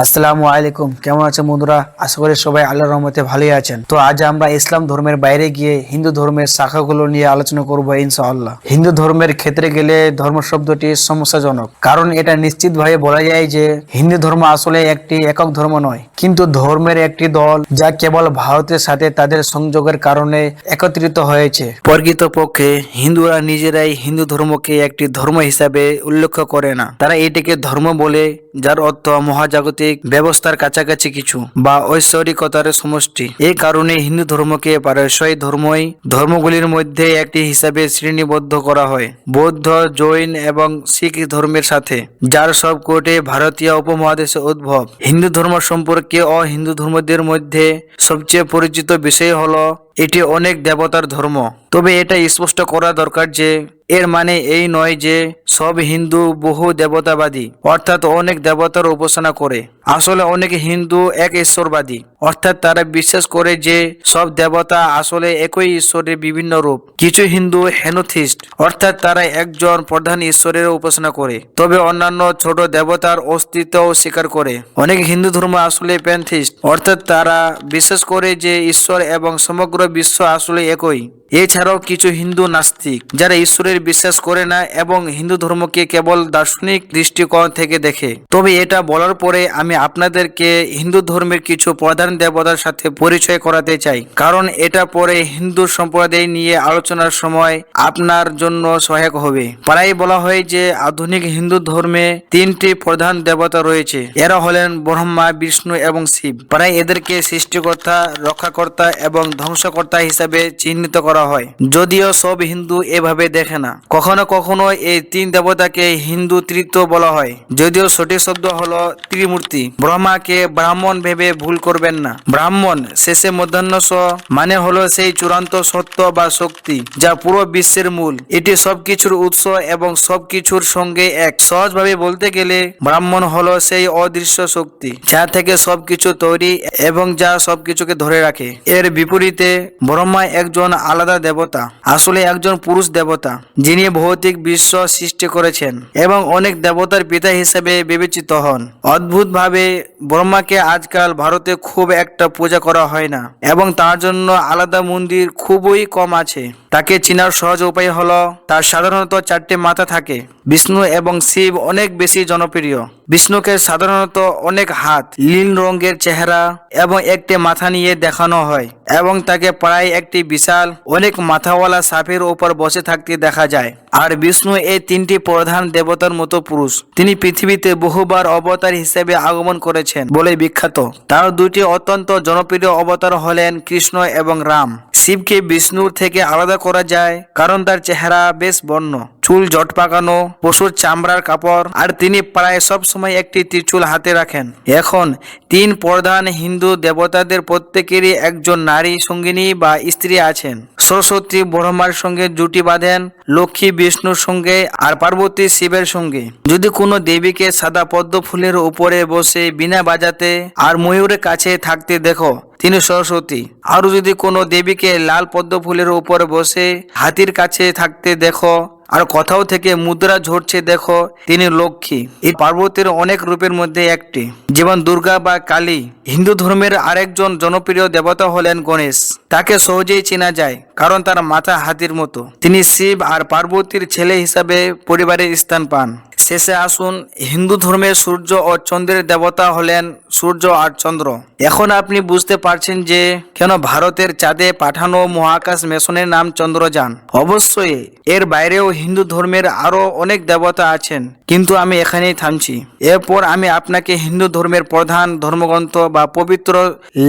আসসালামু আলাইকুম। কেমন আছেন বন্ধুরা? আশা করি সবাই আল্লাহর রহমতে ভালোই আছেন। তো আজ আমরা ইসলাম ধর্মের বাইরে গিয়ে হিন্দু ধর্মের শাখাগুলো নিয়ে আলোচনা করব ইনশাআল্লাহ। হিন্দু ধর্মের ক্ষেত্রে গেলে ধর্ম শব্দটি সমস্যাজনক, কারণ এটা নিশ্চিতভাবে বলা যায় যে হিন্দু ধর্ম আসলে একটি একক ধর্ম নয়, কিন্তু ধর্মের একটি দল যা কেবল ভারতের সাথে তাদের সংযোগের কারণে একত্রিত হয়েছে। প্রকৃতপক্ষে হিন্দুরা নিজেরাই হিন্দু ধর্মকে একটি ধর্ম হিসাবে উল্লেখ করে না। তারা এটিকে ধর্ম বলে, যার অর্থ মহাজাগতিক ব্যবস্থার কাছাকাছি কিছু বা ঐশ্বরিকতার সমষ্টি। এই কারণে হিন্দু ধর্মকে প্রায়শই ধর্মই, ধর্মগুলির মধ্যে একটি হিসাবে শ্রেণীবদ্ধ করা হয়। বৌদ্ধ, জৈন এবং শিখ ধর্মের সাথে, যার সব কোটে ভারতীয় উপমহাদেশে উদ্ভব। হিন্দু ধর্ম সম্পর্কে অ হিন্দু ধর্মদের মধ্যে সবচেয়ে পরিচিত বিষয় হলো, এটি অনেক দেবতার ধর্ম। তবে এটা স্পষ্ট করা দরকার যে, এর মানে এই নয় যে সব হিন্দু বহু দেবতাবাদী, অর্থাৎ অনেক দেবতার উপাসনা করে। আসলে অনেক হিন্দু এক ঈশ্বরবাদী, অর্থাৎ তারা বিশ্বাস করে যে সব দেবতা আসলে একই ঈশ্বরের বিভিন্ন রূপ। কিছু হিন্দু হেনোথিস্ট, অর্থাৎ তারা একজন প্রধান ঈশ্বরের উপাসনা করে, তবে অন্যান্য ছোট দেবতার অস্তিত্ব স্বীকার করে। অনেক হিন্দু ধর্ম আসলে প্যান্থিস্ট, অর্থাৎ তারা বিশ্বাস করে যে ঈশ্বর এবং সমগ্র বিশ্ব আসলে একই। এছাড়াও কিছু হিন্দু নাস্তিক যারা ঈশ্বরের বিশ্বাস করে না এবং হিন্দু ধর্মকে কেবল দার্শনিক দৃষ্টিকোণ থেকে দেখে। তবে এটা বলার পরে আমি আপনাদেরকে হিন্দু ধর্মের কিছু প্রধান দেবতার সাথে পরিচয় করাতে চাই। কারণ এটা পরে হিন্দু সম্প্রদায় নিয়ে আলোচনার সময় আপনার জন্য সহায়ক হবে। প্রায় বলা হয় যে আধুনিক হিন্দু ধর্মে তিনটি প্রধান দেবতা রয়েছে। এরা হলেন ব্রহ্মা, বিষ্ণু এবং শিব। প্রায় এদেরকে সৃষ্টিকর্তা, রক্ষাকর্তা এবং ধ্বংসকর্তা হিসাবে চিহ্নিত করা হয়। যদিও সব হিন্দু এভাবে দেখে না। কখনো কখনো এই তিন দেবতাকে হিন্দু তৃত্ব বলা হয়। যদিও সঠিক শব্দ হলো ত্রিমূর্তি। ব্রহ্মাকে ব্রাহ্মণ ভেবে ভুল করবেন না। ব্রাহ্মণ শেষে মধ্যাহ্ন স মানে হলো সেই চূড়ান্ত সত্য বা শক্তি, যা পুরো বিশ্বের মূল। এটি সবকিছুর উৎস এবং সবকিছুর সঙ্গে এক। সহজভাবে বলতে গেলে, ব্রাহ্মণ হলো সেই অদৃশ্য শক্তি, যা থেকে সবকিছু তৈরি এবং যা সবকিছুকে ধরে রাখে। এর বিপরীতে, ব্রহ্মা একজন আলাদা দেবতা, আসলে একজন পুরুষ দেবতা, যিনি ভৌতিক বিশ্ব সৃষ্টি করেছেন এবং অনেক দেবতার পিতা হিসেবে বিবেচিত হন। অদ্ভুতভাবে ব্রহ্মাকে আজকাল ভারতে খুব একটা পূজা করা হয় না এবং তার জন্য আলাদা মন্দির খুবই কম আছে। তাকে চেনার সহজ উপায় হল, তার সাধারণত চারটি মাথা থাকে, বিষ্ণু এবং শিব অনেক বেশি জনপ্রিয়। বিষ্ণুকে সাধারণত অনেক হাত নীল রঙের চেহারা এবং একটি মাথা নিয়ে দেখানো হয় এবং তাকে প্রায় একটি বিশাল, অনেক মাথাওয়ালা সাপের উপর বসে থাকতে দেখা যায়। আর বিষ্ণু এই তিনটি প্রধান দেবতার মতো পুরুষ। তিনি পৃথিবীতে বহুবার অবতার হিসেবে আগমন করেছেন বলে বিখ্যাত। তার দুটি অত্যন্ত জনপ্রিয় অবতার হলেন কৃষ্ণ এবং রাম। শিবকে বিষ্ণুর থেকে আলাদা করা যায় কারণ তার চেহারা বেশ বর্ণ। চুল জট পাকানো, পশুর চামড়ার কাপড়, আর তিনি প্রায় সব সময় একটি ত্রিচুল হাতে রাখেন। এখন তিন প্রধান হিন্দু দেবতাদের প্রত্যেকেরই একজন নারী সঙ্গিনী বা স্ত্রী আছেন। সরস্বতী ব্রহ্মার সঙ্গে জুটি বাঁধেন, লক্ষ্মী বিষ্ণুর সঙ্গে, আর পার্বতী শিবের সঙ্গে। যদি কোনো দেবীকে সাদা পদ্ম ফুলের উপরে বসে বিনা বাজাতে আর ময়ূরের কাছে থাকতে দেখো, তিনি সরস্বতী। আরও যদি কোনো দেবীকে লাল পদ্ম ফুলের উপরে বসে হাতির কাছে থাকতে দেখো আর কোথাও থেকে মুদ্রা ঝরছে, দেখো, তিনি লক্ষ্মী। এই পার্বতীর অনেক রূপের মধ্যে একটি। যেমন দুর্গা বা কালী। হিন্দু ধর্মের আরেকজন জনপ্রিয় দেবতা হলেন গণেশ। তাকে সহজেই চেনা যায়, কারণ তার মাথা হাতির মতো। তিনি শিব আর পার্বতীর ছেলে হিসাবে পরিবারে স্থান পান। শেষে আসুন, হিন্দু ধর্মে সূর্য ও চন্দ্রের দেবতা হলেন সূর্য আর চন্দ্র। এখন আপনি বুঝতে পারছেন যে কেন ভারতের চাঁদে পাঠানো মহাকাশ মিশনের নাম চন্দ্রযান। অবশ্যই, এর বাইরেও হিন্দু ধর্মের আরও অনেক দেবতা আছেন, কিন্তু আমি এখানেই থামছি। এরপর আমি আপনাকে হিন্দু ধর্মের প্রধান ধর্মগ্রন্থ বা পবিত্র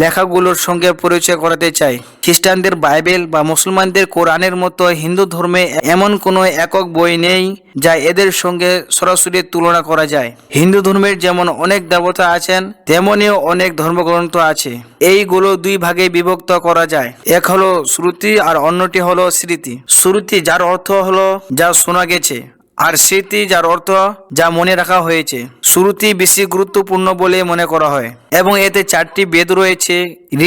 লেখাগুলোর সঙ্গে পরিচয় করাতে চাই। খ্রিস্টানদের বাইবেল বা মুসলমানদের কোরআনের মতো হিন্দু ধর্মে এমন কোনো একক বই নেই যা এদের সঙ্গে সরাসরি তুলনা করা যায়। হিন্দু ধর্মের যেমন অনেক দেবতা আছেন, তেমনিও অনেক ধর্মগ্রন্থ আছে। এইগুলো দুই ভাগে বিভক্ত করা যায়। এক হলো শ্রুতি আর অন্যটি হলো স্মৃতি। শ্রুতি যার অর্থ হলো যা শোনা গেছে, আর স্মৃতি যার অর্থ যা মনে রাখা হয়েছে। শ্রুতি বেশি গুরুত্বপূর্ণ বলে মনে করা হয়। এবং এতে চারটি বেদ রয়েছে,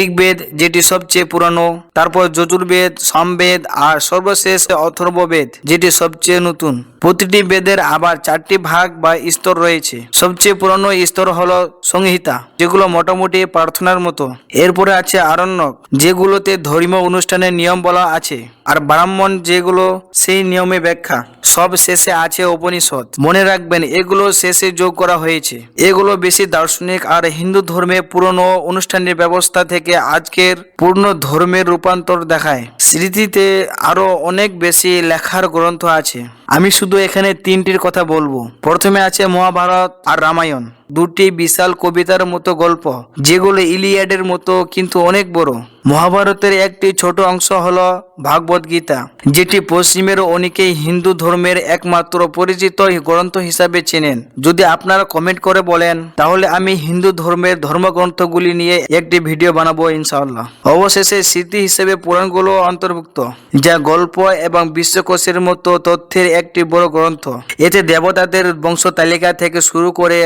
ঋগ্বেদ, যেটি সবচেয়ে পুরানো, তারপর যজুর্বেদ, সমবেদ আর সর্বশেষ অথর্ববেদ, যেটি সবচেয়ে নতুন। প্রতিটি বেদের আবার চারটি ভাগ বা স্তর রয়েছে। সবচেয়ে পুরানো স্তর হলো সংহিতা, যেগুলো মোটামুটি প্রার্থনার মতো। এরপরে আছে আরণ্যক, যেগুলোতে ধর্মীয় অনুষ্ঠানের নিয়ম বলা আছে, আর ব্রাহ্মণ যেগুলো সেই নিয়মে ব্যাখ্যা। সব শেষে আছে উপনিষদ। মনে রাখবেন, এগুলো শেষে যোগ করা হয়েছে। এগুলো বেশি দার্শনিক আর হিন্দু ধর্মে পুরনো অনুষ্ঠানের ব্যবস্থা থেকে আজকের পূর্ণ ধর্মের রূপান্তর দেখায়। স্মৃতিতে আরও অনেক বেশি লেখার গ্রন্থ আছে। আমি শুধু এখানে তিনটির কথা বলব। প্রথমে আছে মহাভারত আর রামায়ণ। দুটি বিশাল কবিতার মতো গল্প, যেগুলো ইলিয়াডের মতো কিন্তু অনেক বড়। মহাভারতের একটি ছোট অংশ হলো ভাগবত গীতা, যেটি পশ্চিমের অনেকেই হিন্দু ধর্মের একমাত্র পরিচিত গ্রন্থ হিসাবে চেনেন। যদি আপনারা কমেন্ট করে বলেন, তাহলে আমি হিন্দু ধর্মের ধর্মগ্রন্থগুলি নিয়ে একটি ভিডিও বানাবো ইনশাআল্লাহ। অবশেষে স্মৃতি হিসেবে পুরাণগুলো অন্তর্ভুক্ত, যা গল্প এবং বিশ্বকোষের মতো তথ্যের একটি বড় গ্রন্থ। এতে দেবতাদের বংশ তালিকা থেকে শুরু করে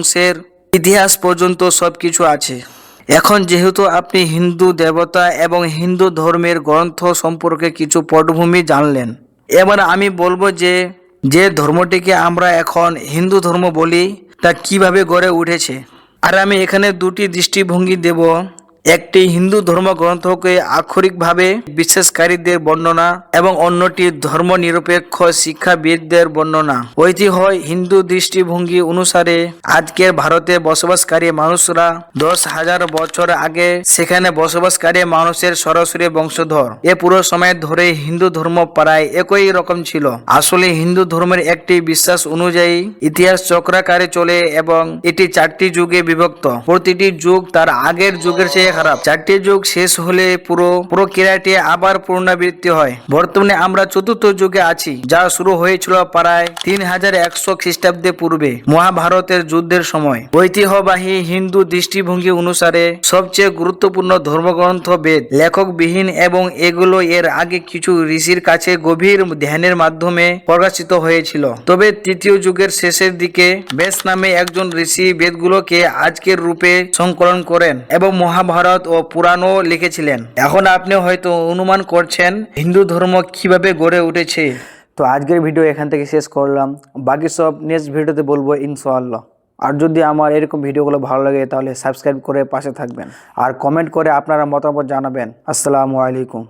রাজবংশের ইতিহাস পর্যন্ত সব কিছু আছে। এখন যেহেতু আপনি হিন্দু দেবতা এবং হিন্দু ধর্মের গ্রন্থ সম্পর্কে কিছু পটভূমি জানলেন, এবার আমি বলব যে যে ধর্মটিকে আমরা এখন হিন্দু ধর্ম বলি, তা কীভাবে গড়ে উঠেছে? আর আমি এখানে দুটি দৃষ্টিভঙ্গি দেব। একটি হিন্দু ধর্মগ্রন্থকে আক্ষরিকভাবে বিশ্বাসকারীদের বর্ণনা এবং অন্যটি ধর্ম নিরপেক্ষ শিক্ষাবিদদের বর্ণনা। ঐতিহ্য হিন্দু দৃষ্টিভঙ্গি অনুসারে আজকের ভারতে বসবাসকারী মানুষরা দশ হাজার বছর আগে সেখানে বসবাসকারী মানুষের সরাসরি বংশধর। এ পুরো সময় ধরে হিন্দু ধর্ম প্রায় একই রকম ছিল। আসলে হিন্দু ধর্মের একটি বিশ্বাস অনুযায়ী ইতিহাস চক্রাকারে চলে এবং এটি চারটি যুগে বিভক্ত। প্রতিটি যুগ তার আগের যুগের চেয়ে খারাপ। চারটি যুগ শেষ হলে পুরো পুরো প্রক্রিয়াটি আবার পুনরাবৃত্তি হয়। বর্তমানে আমরা চতুর্থ যুগে আছি, যা শুরু হয়েছিল প্রায় তিন হাজার একশো খ্রিস্টাব্দে পূর্বে, মহাভারতের যুদ্ধের সময়। ঐতিহ্যবাহী হিন্দু দৃষ্টিভঙ্গি অনুসারে সবচেয়ে গুরুত্বপূর্ণ ধর্মগ্রন্থ বেদ, লেখকবিহীন এবং এগুলো এর আগে কিছু ঋষির কাছে গভীর ধ্যানের মাধ্যমে প্রকাশিত হয়েছিল। তবে তৃতীয় যুগের শেষের দিকে বেশ নামে একজন ঋষি বেদগুলোকে আজকের রূপে সংকলন করেন এবং মহাভারত ও পুরাণও লিখেছিলেন। এখন আপনি হয়তো অনুমান করছেন, হিন্দু ধর্ম কীভাবে গড়ে উঠেছে। তো আজকের ভিডিও এখান থেকে শেষ করলাম। বাকি সব নেক্সট ভিডিওতে বলব ইনশাআল্লাহ। আর যদি আমার এরকম ভিডিওগুলো ভালো লাগে, তাহলে সাবস্ক্রাইব করে পাশে থাকবেন। আর কমেন্ট করে আপনারা মতামত জানাবেন। আসসালামু আলাইকুম।